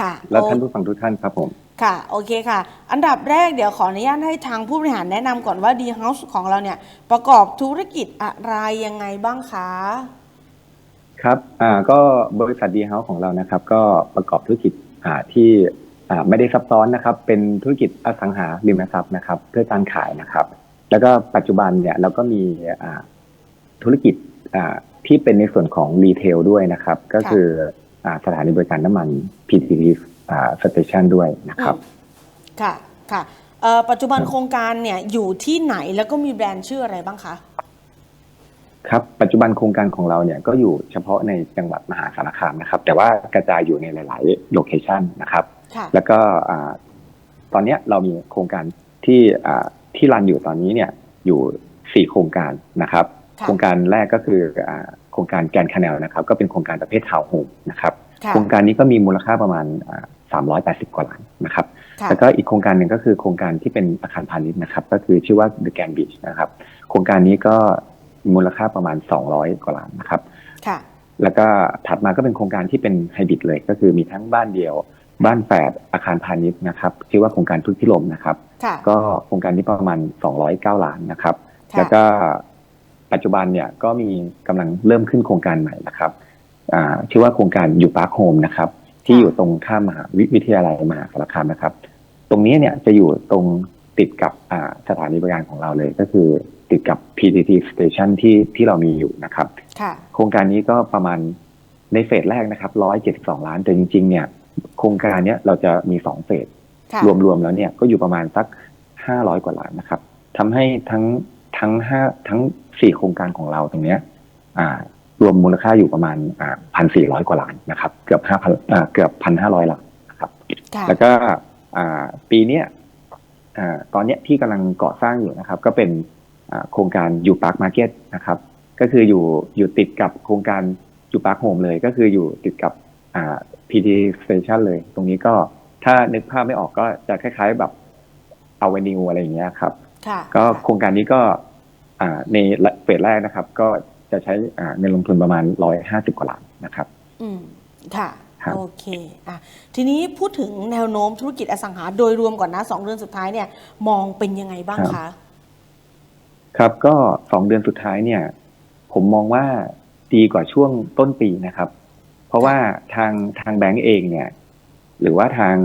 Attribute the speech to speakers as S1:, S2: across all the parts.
S1: ค่ะ
S2: และ
S1: โอ
S2: ท่านผู้ฟังทุกท่านครับผม
S1: ค่ะ โอเคค่ะ อันดับแรกเดี๋ยวขออนุญาตให้ทางผู้บริหารแนะนำก่อนว่าดีเฮาส์ของเราเนี่ย ประกอบธุรกิจอะไรยังไงบ้างคะ
S2: ครับ อ่า ก็บริษัทดีเฮาส์ของเรานะครับ ก็ประกอบธุรกิจอ่าที่อ่าไม่ได้ซับซ้อนนะครับ เป็นธุรกิจอสังหาริมทรัพย์นะครับ เพื่อการขายนะครับ แล้วก็ปัจจุบันเนี่ยเราก็มีอ่าธุรกิจอ่าที่เป็นในส่วนของรีเทลด้วยนะครับ ก็คืออ่า สถานีบริการน้ำมัน PTT อ่า station ด้วยนะครับ
S1: อืมค่ะ ค่ะเอ่อปัจจุบัน
S2: ครับ
S1: โครงการเนี่ยอยู่ที่ไหนแล้วก็มีแบรนด์ชื่ออะไรบ้างคะ
S2: ครับปัจจุบันโครงการของเราเนี่ยก็อยู่เฉพาะในจังหวัดมหาสารคามนะครับ แต่ว่ากระจายอยู่ในหลาย ๆ โลเคชันนะครับ
S1: ค่ะ
S2: แล้วก็อ่าตอนเนี้ยเรามีโครงการที่อ่าที่รันอยู่ตอนนี้เนี่ยอยู่สี่โครงการนะครับ
S1: ค่ะ
S2: โครงการแรกก็คืออ่าโค รงการแกนคาแนลนะครับ ก็เป็นโครงการประเภททาวน์โฮมนะครับ
S1: ค่ะ
S2: โครงการนี้ก็มีมูลค่าประมาณสามร้อยแปดสิบกว่าล้านนะครับ
S1: ค่ะ
S2: แล้วก็อีกโครงการหนึ่งก็คือโครงการที่เป็นอาคารพาณิชย์นะครับ ก็คือชื่อว่า The Grand Beach นะครับ โครงการนี้ก็มูลค่าประมาณ 200 กว่าล้านนะครับ
S1: ค่ะ
S2: แล้วก็ถัดมาก็เป็นโครงการที่เป็นไฮบริดเลย ก็คือมีทั้งบ้านเดียว บ้านแฝดอาคารพาณิชย์นะครับชื่อว่าโครงการทุกพิลมนะครับ
S1: ค่ะ
S2: ก็โครงการนี้ประมาณ 209 ล้านนะครับ
S1: ค่ะ
S2: แล้วก็ ปัจจุบันเนี่ยก็มีกำลังเริ่มขึ้นโครงการใหม่นะครับอ่าชื่อว่าโครงการอยู่ปาร์คโฮมนะครับ ที่อยู่ตรงข้ามมหาวิวิทยาลัยมหาสารคามนะครับ ตรงนี้เนี่ยจะอยู่ตรงติดกับอ่าสถานีบริการของเราเลย ก็คือติดกับ PTT Station ที่ที่เรามีอยู่นะครับ
S1: ค่ะ
S2: โครงการนี้ก็ประมาณในเฟสแรกนะครับ172ล้านแต่จริง ๆ เนี่ย โครงการเนี้ยเราจะมี2เฟส
S1: ค่ะ
S2: รวมๆแล้วเนี่ยก็อยู่ประมาณสัก500กว่าล้านนะครับทำให้ทั้ง ทั้งห้าทั้ง4โครงการของเราตรงเนี้ยอ่ารวมมูลค่าอยู่ประมาณอ่า1,400กว่าล้านนะครับ เกือบ5,000อ่าเกือบ1,500ล้านนะครับ
S1: ค่ะ
S2: แล้วก็อ่าปีเนี้ยอ่าตอนเนี้ยที่กำลังก่อสร้างอยู่นะครับ ก็เป็นอ่าโครงการยูพาร์คมาร์เก็ตนะครับ ก็คืออยู่อยู่ติดกับโครงการยูพาร์คโฮมเลย ก็คืออยู่ติดกับอ่า PT Station เลย ตรงนี้ก็ถ้านึกภาพไม่ออกก็จะคล้าย ๆแบบเอาเวนิวอะไรอย่างเงี้ยครับ
S1: ค่ะ
S2: ก็โครงการนี้ก็อ่า ในเฟสแรกนะครับ ก็จะใช้อ่าเงินลงทุนประมาณ 150 กว่าล้านนะครับ
S1: อืมค่ะ
S2: ครับ
S1: โอเคอะทีนี้พูดถึงแนวโน้มธุรกิจอสังหาโดยรวมก่อนนะสองเดือนสุดท้ายเนี่ย มองเป็นยังไงบ้างคะ
S2: ครับก็สองเดือนสุดท้ายเนี่ย ผมมองว่าดีกว่าช่วงต้นปีนะครับ เพราะว่าทางทางแบงก์เองเนี่ย หรือว่าทาง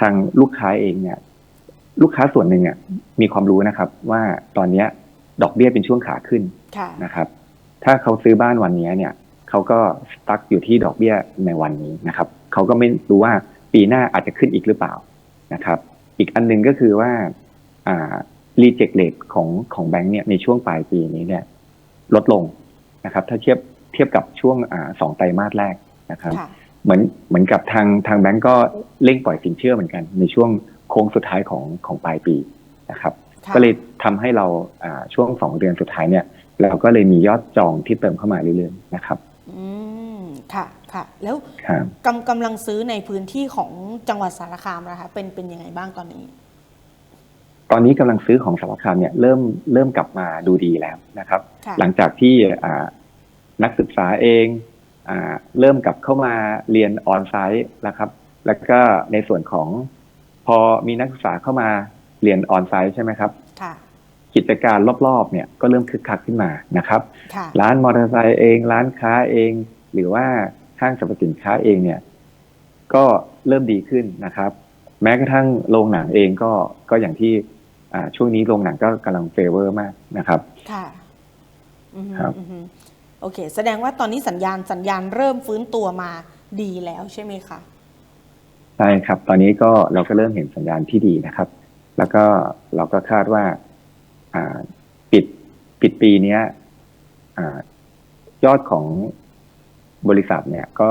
S2: ทางลูกค้าเองเนี่ย ลูกค้าส่วนหนึ่งอะมีความรู้นะครับ ว่าตอนเนี้ย ดอกเบี้ยเป็นช่วงขาขึ้น
S1: ค่ะ
S2: นะครับ ถ้าเขาซื้อบ้านวันนี้เนี่ยเขาก็สตั๊กอยู่ที่ดอกเบี้ยในวันนี้นะครับเขาก็ไม่รู้ว่าปีหน้าอาจจะขึ้นอีกหรือเปล่านะครับ อีกอันหนึงก็คือว่าอ่ารีเจ็คเลทของของแบงก์เนี่ยในช่วงปลายปีนี้เนี่ย ลดลงนะครับ ถ้าเทียบเทียบกับช่วงอ่าสองไตรมาสแรกนะครับ
S1: ค่ะ
S2: เหมือนเหมือนกับทางทางแบงก์ก็เร่งปล่อยสินเชื่อเหมือนกันในช่วงโค้งสุดท้ายของของปลายปีนะครับ
S1: ค่ะ
S2: ก็เลยทำให้เราอ่าช่วงสองเดือนสุดท้ายเนี่ย เราก็เลยมียอดจองที่เติมเข้ามาเรื่อยๆนะครับ
S1: อืมค่ะค่ะ แล้ว
S2: ครับ
S1: กำกำลังซื้อในพื้นที่ของจังหวัดสารคามนะคะเป็นเป็นยังไงบ้างตอนนี้
S2: ตอนนี้กำลังซื้อของสารคามเนี่ยเริ่มเริ่มกลับมาดูดีแล้วนะครับ
S1: ค่ะ
S2: หลังจากที่อ่านักศึกษาเองอ่าเริ่มกลับเข้ามาเรียนออนไซต์นะครับ แล้วก็ในส่วนของพอมีนักศึกษาเข้ามา เรียนออนไซต์ใช่ไหมครับ
S1: ค่ะ
S2: กิจการรอบๆเนี่ยก็เริ่มคึกคักขึ้นมานะครับ
S1: ค่ะ
S2: ร้านมอเตอร์ไซค์เอง ร้านค้าเอง หรือว่าห้างสรรพสินค้าเองเนี่ย ก็เริ่มดีขึ้นนะครับ แม้กระทั่งโรงหนังเองก็ก็อย่างที่อ่าช่วงนี้โรงหนังก็กำลังเฟเวอร์มากนะครับ
S1: ค่ะอือฮึ
S2: ครับ
S1: อือฮึโอเค แสดงว่าตอนนี้สัญญาณสัญญาณเริ่มฟื้นตัวมาดีแล้วใช่ไหมคะ
S2: ใช่ครับ ตอนนี้ก็เราก็เริ่มเห็นสัญญาณที่ดีนะครับ แล้วก็เราก็คาดว่าอ่าปิดปิดปีเนี้ยอ่ายอดของบริษัทเนี่ยก็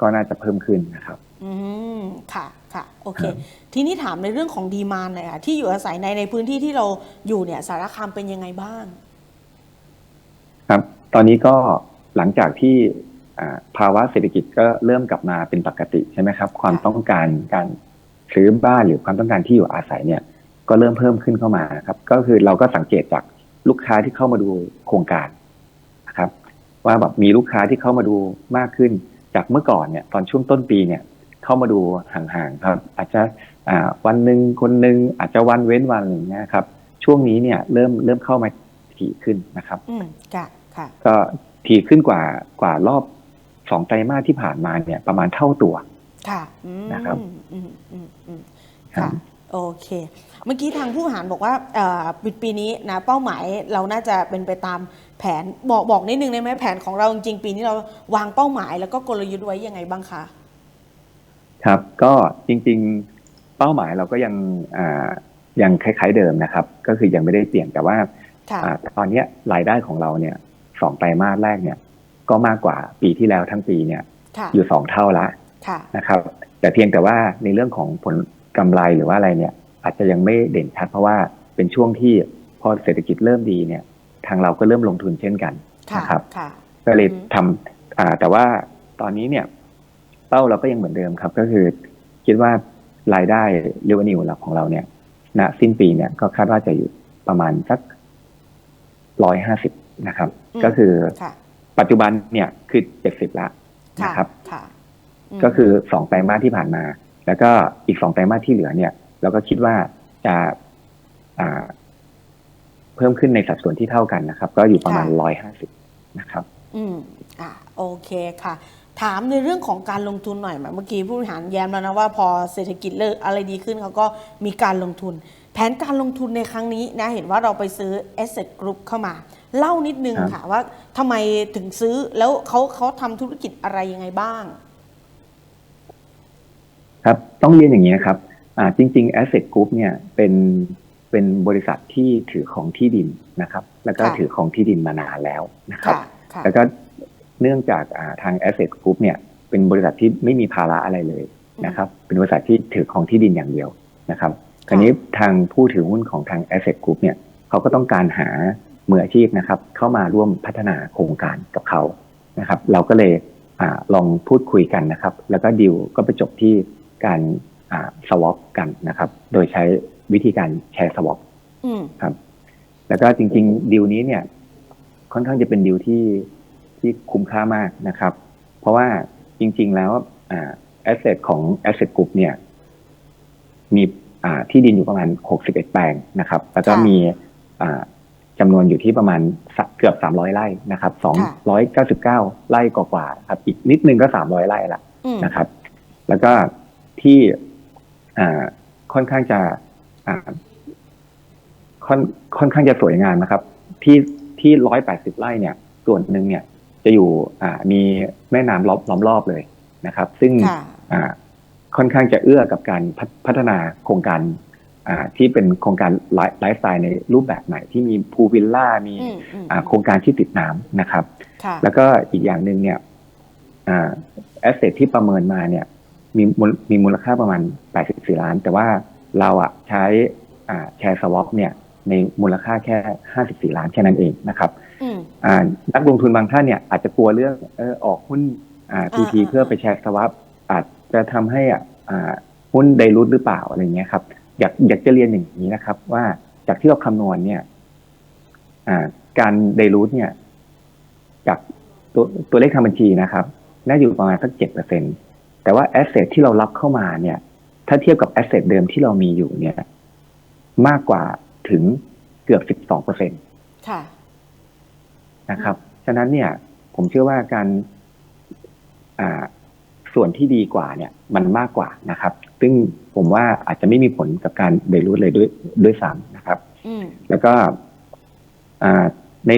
S2: ก็น่าจะเพิ่มขึ้นนะครับ
S1: อืมค่ะค่ะโอเค
S2: ครับ
S1: ทีนี้ถามในเรื่องของดีมานหน่อยค่ะที่อยู่อาศัยในในพื้นที่ที่เราอยู่เนี่ย สารคามเป็นยังไงบ้าง
S2: ครับ ตอนนี้ก็หลังจากที่อ่าภาวะเศรษฐกิจก็เริ่มกลับมาเป็นปกติใช่ไหมครับ ความ
S1: ค่ะ
S2: ต้องการการซื้อบ้านหรือความต้องการที่อยู่อาศัยเนี่ย ก็เริ่มเพิ่มขึ้นเข้ามาครับ ก็คือเราก็สังเกตจากลูกค้าที่เข้ามาดูโครงการนะครับ ว่าแบบมีลูกค้าที่เข้ามาดูมากขึ้นจากเมื่อก่อนเนี่ย ตอนช่วงต้นปีเนี่ย เข้ามาดูห่างๆครับ อาจจะอ่าวันหนึ่งคนหนึ่งอาจจะวันเว้นวันอย่างเงี้ยครับ ช่วงนี้เนี่ยเริ่มเริ่มเข้ามาถี่ขึ้นนะครับ
S1: อืมค่ะค่ะ
S2: ก็ถี่ขึ้นกว่ากว่ารอบสองไตรมาสที่ผ่านมาเนี่ย ประมาณเท่าตัว
S1: ค่ะอืม
S2: นะครับ
S1: อืมอืมอืม
S2: ครั
S1: ค่ะ
S2: บ
S1: โอเค เมื่อกี้ทางผู้บริหารบอกว่าเอ่อปีปีนี้นะเป้าหมายเราน่าจะเป็นไปตามแผนบอกบอกนิดนึงได้ไหมแผนของเราจริงๆปีนี้เราวางเป้าหมายแล้วก็กลยุทธ์ไว้ยังไงบ้างคะ
S2: ครับก็จริงๆเป้าหมายเราก็ยังอ่ายังคล้าย ๆเดิมนะครับ ก็คือยังไม่ได้เปลี่ยนแต่ว่า
S1: ค่ะ
S2: อ่าตอนเนี้ยรายได้ของเราเนี่ยสองไตรมาสแรกเนี่ย ก็มากกว่าปีที่แล้วทั้งปีเนี่ย
S1: ค่ะ
S2: อยู่สองเท่าละ
S1: ค่ะ
S2: นะครับ แต่เพียงแต่ว่าในเรื่องของผล กำไรหรือว่าอะไรเนี่ย อาจจะยังไม่เด่นชัดเพราะว่าเป็นช่วงที่พอเศรษฐกิจเริ่มดีเนี่ย ทางเราก็เริ่มลงทุนเช่นกัน
S1: ค่ะ
S2: นะครับ
S1: ค่ะ
S2: ก็เลย
S1: อืม
S2: ทำอ่าแต่ว่าตอนนี้เนี่ย เป้าเราก็ยังเหมือนเดิมครับ ก็คือคิดว่ารายได้เรเวนิวของเราเนี่ยณสิ้นปีเนี่ยก็คาดว่าจะอยู่ประมาณสักร้อยห้าสิบนะครับ
S1: อืม
S2: ก็คือ
S1: ค่ะ
S2: ปัจจุบันเนี่ยคือเจ็ดสิบละ
S1: ค่ะ
S2: นะครับ
S1: ค่ะม
S2: ก็คือสองไตรมาสที่ผ่านมา แล้วก็อีกสองไตรมาสที่เหลือเนี่ย เราก็คิดว่าจะอ่าเพิ่มขึ้นในสัดส่วนที่เท่ากันนะครับ ก็อยู่ประมาณร้อยห้าสิบนะครับ
S1: อืมอะโอเคค่ะ ถามในเรื่องของการลงทุนหน่อยไหมเมื่อกี้ผู้บริหารแย้มแล้วนะว่าพอเศรษฐกิจเลิกอะไรดีขึ้นเขาก็มีการลงทุน แผนการลงทุนในครั้งนี้นะเห็นว่าเราไปซื้อ Asset Group เข้ามา เล่านิดนึง
S2: ครับ
S1: ค่ะว่าทำไมถึงซื้อแล้วเขาเขาทำธุรกิจอะไรยังไงบ้าง
S2: ครับต้องเรียนอย่างนี้นะครับอ่าจริงๆ Asset Group เนี่ยเป็นเป็นบริษัทที่ถือของที่ดินนะครับ แล้วก็
S1: ค่ะ
S2: ถือของที่ดินมานานแล้วนะครับ
S1: ค่ะค่ะ
S2: แล้วก็เนื่องจากอ่าทาง Asset Group เนี่ยเป็นบริษัทที่ไม่มีภาระอะไรเลยนะครับ เป็นบริษัทที่ถือของที่ดินอย่างเดียวนะครับคราวนี้ทางผู้ถือหุ้นของทาง Asset Group เนี่ยเขาก็ต้องการหามืออาชีพนะครับ เข้ามาร่วมพัฒนาโครงการกับเขานะครับ เราก็เลยอาลองพูดคุยกันนะครับ แล้วก็ดีลก็ไปจบที่ การสวอปกันนะครับ โดยใช้วิธีการแชร์สวอป
S1: อืม
S2: ครับ แล้วก็จริง ๆ ดีลนี้เนี่ย ค่อนข้างจะเป็นดีลที่ที่คุ้มค่ามากนะครับ เพราะว่าจริง ๆ แล้วอ่าแอสเซทของ Asset Group เนี่ย มีอ่าที่ดินอยู่ประมาณ 61 แปลงนะครับ แล้วก็
S1: ค่ะ
S2: มีอ่าจำนวนอยู่ที่ประมาณสักเกือบ 300 ไร่นะครับ 299 ไร่กว่าๆครับ อีกนิดนึงก็ 300 ไร่ละ
S1: อืม
S2: นะครับ แล้วก็ ที่อ่าค่อนข้างจะอ่าค่อนค่อนข้างจะสวยงามนะครับ ที่ที่ร้อยแปดสิบไร่เนี่ย ส่วนหนึ่งเนี่ย จะอยู่อ่ามีแม่น้ำล้อมล้อมรอบเลยนะครับ ซึ่ง
S1: ค่ะ
S2: อ่าค่อนข้างจะเอื้อกับการพัฒพัฒนาโครงการอ่าที่เป็นโครงการไลฟ์ไลฟ์สไตล์ในรูปแบบใหม่ที่มีพูลวิลล่ามี
S1: อืมอืม
S2: อ่าโครงการที่ติดน้ำนะครับ
S1: ค่ะ
S2: แล้วก็อีกอย่างหนึ่งเนี่ยแอสเซทที่ประเมินมาเนี่ย มีมูลมีมูลค่าประมาณ 84 ล้าน แต่ว่าเราอะใช้อ่าแชร์สวอปเนี่ยในมูลค่าแค่ 54 ล้านแค่นั้นเองนะครับ
S1: อืม
S2: อ่านักลงทุนบางท่านเนี่ยอาจจะกลัวเรื่องเออออกหุ้นอ่าพีที
S1: อ่า
S2: เพื่อไปแชร์สวอปอาจจะทำให้อะอ่าหุ้นไดรูทหรือเปล่าอะไรเงี้ยครับ อยากอยากจะเรียนอย่างนี้นะครับ ว่าจากที่เราคำนวณเนี่ยอ่าการไดรูทเนี่ย จากตัวตัวเลขทางบัญชีนะครับ น่าอยู่ประมาณสักเจ็ดเปอร์เซ็น แต่ว่าแอสเซทที่เรารับเข้ามาเนี่ย ถ้าเทียบกับแอสเซทเดิมที่เรามีอยู่เนี่ย มากกว่าถึงเกือบสิบสองเปอร์เซ็นต
S1: ค่ะ
S2: นะครับ ฉะนั้นเนี่ย ผมเชื่อว่าการอ่าส่วนที่ดีกว่าเนี่ย มันมากกว่านะครับ ซึ่งผมว่าอาจจะไม่มีผลกับการเดรูทเลยด้วยด้วยซ้ำนะครับ
S1: อืม
S2: แล้วก็อ่าใน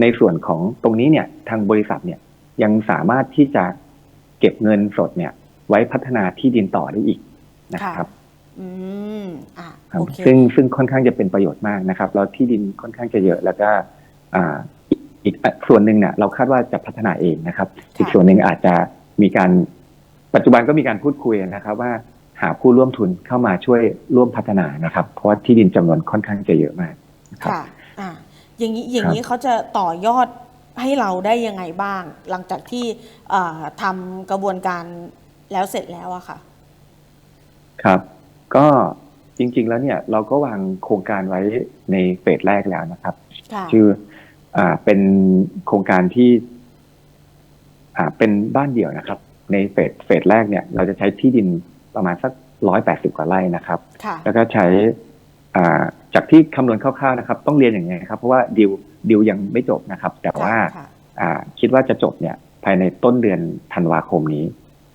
S2: ในส่วนของตรงนี้เนี่ย ทางบริษัทเนี่ยยังสามารถที่จะเก็บเงินสดเนี่ย ไว้พัฒนาที่ดินต่อได้อีกนะครับ
S1: อืมอะ
S2: ครับ
S1: โอเค
S2: ซึ่งซึ่งค่อนข้างจะเป็นประโยชน์มากนะครับแล้วที่ดินค่อนข้างจะเยอะแล้วก็อ่าอีกอีกส่วนหนึ่งเนี่ยเราคาดว่าจะพัฒนาเองนะครับ อีกส่วนหนึ่งอาจจะมีการปัจจุบันก็มีการพูดคุยนะครับ ว่าหาผู้ร่วมทุนเข้ามาช่วยร่วมพัฒนานะครับ เพราะว่าที่ดินจำนวนค่อนข้างจะเยอะมากนะครับ
S1: ค่ะอ่าอย่างนี้อย่างนี้เขาจะต่อยอด ให้เราได้ยังไงบ้าง หลังจากที่เอ่อทำกระบวนการแล้วเสร็จแล้วอะค่ะ
S2: ครับ ก็จริง ๆ แล้วเนี่ยเราก็วางโครงการไว้ในเฟสแรกแล้วนะครับ
S1: ค่ะ
S2: ชื่ออ่าเป็นโครงการที่ อ่าเป็นบ้านเดี่ยวนะครับ ในเฟสเฟสแรกเนี่ย เราจะใช้ที่ดินประมาณสักร้อยแปดสิบกว่าไร่นะครับ
S1: ค่ะ
S2: แล้วก็ใช้อ่าจากที่คำนวณคร่าวๆนะครับ ต้องเรียนอย่างนี้ครับ เพราะว่าดิว ดิวยังไม่จบนะครับ แต่ว่า
S1: ค่ะ
S2: อ่าคิดว่าจะจบเนี่ยภายในต้นเดือนธันวาคมนี้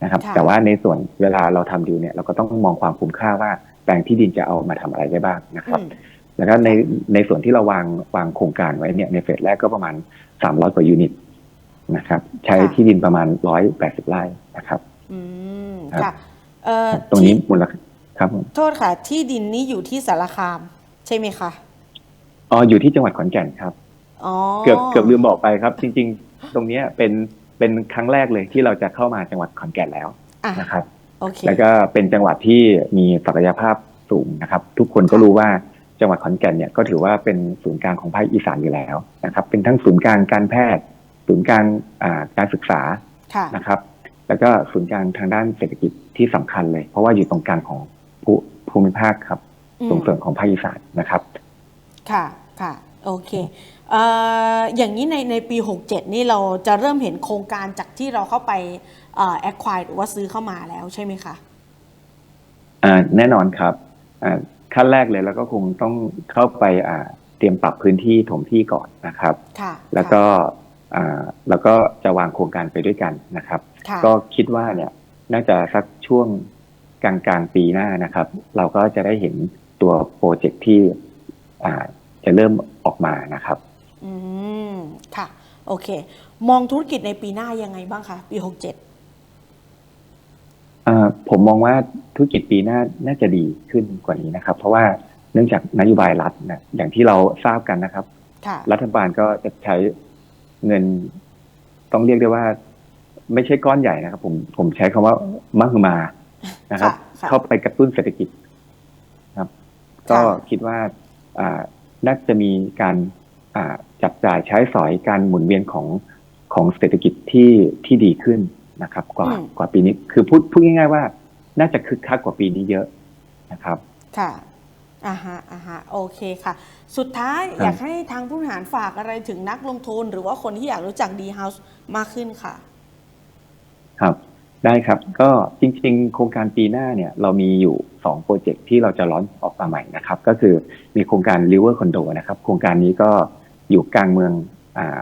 S2: นะครับ
S1: ค่ะ
S2: แต่ว่าในส่วนเวลาเราทำดิวเนี่ยเราก็ต้องมองความคุ้มค่าว่าแปลงที่ดินจะเอามาทำอะไรได้บ้างนะครับ
S1: อืม
S2: แล้วก็ในในส่วนที่เราวางวางโครงการไว้เนี่ยในเฟสแรกก็ประมาณ300กว่ายูนิตนะครับ ใช้
S1: ค่ะ
S2: ที่ดินประมาณ180ไร่นะครับ
S1: อืม
S2: ครับ
S1: ค่ะเอ่อ
S2: ตรงนี้
S1: ที่
S2: มูลค่าครับผม
S1: โทษค่ะ ที่ดินนี้อยู่ที่สารคาม ใช่ไหมคะ
S2: อ๋ออยู่ที่จังหวัดขอนแก่นครับ
S1: อ๋อ
S2: เกือบเกือบลืมบอกไปครับ จริง ๆ ตรงเนี้ยเป็นเป็นครั้งแรกเลยที่เราจะเข้ามาจังหวัดขอนแก่นแล้ว
S1: อะ
S2: นะครับ
S1: โอเค
S2: แล้วก็เป็นจังหวัดที่มีศักยภาพสูงนะครับ ทุกคนก็รู้ว่าจังหวัดขอนแก่นเนี่ยก็ถือว่าเป็นศูนย์กลางของภาคอีสานอยู่แล้วนะครับ เป็นทั้งศูนย์กลางการแพทย์ ศูนย์กลางอ่าการศึกษา
S1: ค่ะ
S2: นะครับ แล้วก็ศูนย์กลางทางด้านเศรษฐกิจที่สำคัญเลย เพราะว่าอยู่ตรงกลางของภูภูมิภาคครับ
S1: อืม
S2: ตรงส่วนของภาคอีสานนะครับ
S1: ค่ะค่ะ โอเคเอ่ออย่างนี้ในในปี 67 นี่เราจะเริ่มเห็นโครงการจากที่เราเข้าไปเอ่อ acquire หรือว่าซื้อเข้ามาแล้วใช่ไหมคะ
S2: อ่าแน่นอนครับอ่าขั้นแรกเลยแล้วก็คงต้องเข้าไปอ่าเตรียมปรับพื้นที่ถมที่ก่อนนะครับ
S1: ค่ะ
S2: แล้วก็อ่าแล้วก็จะวางโครงการไปด้วยกันนะครับ
S1: ค่ะ
S2: ก็คิดว่าเนี่ยน่าจะสักช่วงกลางกลางๆปีหน้านะครับ เราก็จะได้เห็นตัวโปรเจกต์ที่อ่า จะเริ่มออกมานะครับ
S1: อืม ค่ะ โอเค มองธุรกิจในปีหน้ายังไงบ้างคะ ปี67
S2: อ่าผมมองว่าธุรกิจปีหน้าน่าจะดีขึ้นกว่านี้นะครับ เพราะว่าเนื่องจากนโยบายรัฐนะอย่างที่เราทราบกันนะครับ
S1: ค่ะ
S2: รัฐบาลก็จะใช้เงินต้องเรียกได้ว่า ไม่ใช่ก้อนใหญ่นะครับ ผมผมใช้คำว่ามหึมานะครับ
S1: ค่ะ
S2: เข้าไปกระตุ้นเศรษฐกิจครับ ก็
S1: ค่ะ
S2: คิดว่าอ่า น่าจะมีการอ่าจับจ่ายใช้สอยการหมุนเวียนของของเศรษฐกิจที่ที่ดีขึ้นนะครับ กว่ากว่าปีนี้คือพูดพูดง่ายๆว่า น่าจะคึกคักกว่าปีนี้เยอะนะครับ
S1: ค่ะอ่าฮะอ่าฮะโอเคค่ะ สุดท้าย
S2: ครับ
S1: อยากให้ทางผู้บริหารฝากอะไรถึงนักลงทุน หรือว่าคนที่อยากรู้จัก D House มากขึ้นค่ะ
S2: ครับ ได้ครับ ก็จริงๆ โครงการปีหน้าเนี่ยเรามีอยู่สองโปรเจกต์ที่เราจะร้อนออกมาใหม่นะครับ ก็คือมีโครงการ River Condo นะครับ โครงการนี้ก็อยู่กลางเมืองอ่า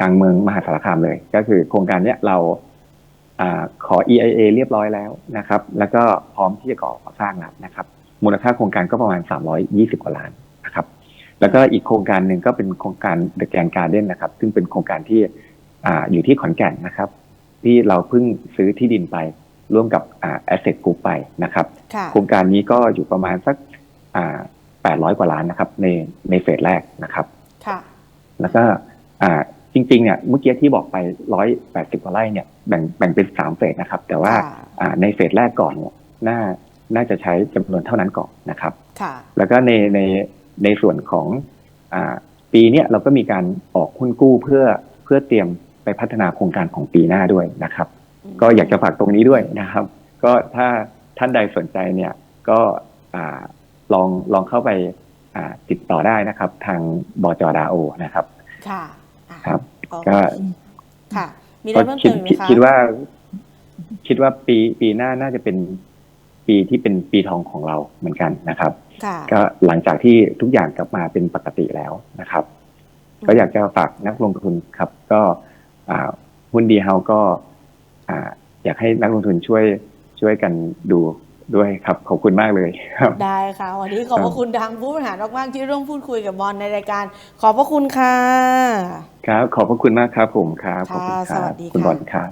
S2: กลางเมืองมหาสารคามเลย ก็คือโครงการเนี้ยเราอขอ EIA เรียบร้อยแล้วนะครับ แล้วก็พร้อมที่จะก่อสร้างแล้วนะครับ มูลค่าโครงการก็ประมาณ 320 กว่าล้านนะครับ แล้วก็อีกโครงการหนึ่งก็เป็นโครงการ The Grand Garden นะครับ ซึ่งเป็นโครงการที่ออยู่ที่ขอนแก่นนะครับ ที่เราเพิ่งซื้อที่ดินไป ร่วมกับอ่า Asset Group ไปนะครับ
S1: ค่ะ
S2: โครงการนี้ก็อยู่ประมาณสักอ่า800กว่าล้านนะครับ ในในเฟสแรกนะครับ
S1: ค่ะ
S2: แล้วก็อ่าจริงๆเนี่ยเมื่อกี้ที่บอกไป180กว่าไร่เนี่ยแบ่งแบ่งเป็น3เฟสนะครับ แต่ว่า
S1: ค่ะ
S2: อ่าในเฟสแรกก่อนเนี่ยน่าน่าจะใช้จำนวนเท่านั้นก่อนนะครับ
S1: ค่ะ
S2: แล้วก็ในในในส่วนของอาปีเนี้ยเราก็มีการออกหุ้นกู้เพื่อเพื่อเตรียม ไปพัฒนาโครงการของปีหน้าด้วยนะครับ ก็อยากจะฝากตรงนี้ด้วยนะครับ ก็ถ้าท่านใดสนใจเนี่ยก็อ่าลองลองเข้าไปอ่าติดต่อได้นะครับ ทางบจดาโอนะครับ
S1: ค่ะอะ
S2: ครับ
S1: โอเค
S2: ก็
S1: ค่ะ มีอะไร
S2: ก็
S1: เพิ่ม
S2: คิ
S1: เติ
S2: ด
S1: มอีกไหม
S2: คิด
S1: คะ
S2: คิดว่า คิดว่าปีปีหน้าน่าจะเป็นปีที่เป็นปีทองของเราเหมือนกันนะครับ
S1: ค่ะ
S2: ก็หลังจากที่ทุกอย่างกลับมาเป็นปกติแล้วนะครับ ก็อยากจะฝากนักลงทุนครับ ก็อ่า หุ้นดีเฮาก็อ่าอยากให้นักลงทุนช่วยช่วยกันดูด้วยครับ ขอบคุณมากเลยครับ
S1: ได้ค่ะ วันนี้ขอบพระคุณทางผู้บริหารมากๆที่ร่วมพูดคุยกับบอลในรายการ ขอบพระคุณค่ะ
S2: ครับ ขอบพระคุณมากครับผมครับขอบคุณค
S1: ค่ะส
S2: รั
S1: วั
S2: บ
S1: สดี
S2: คุณ
S1: ค่ะ
S2: บอลครับ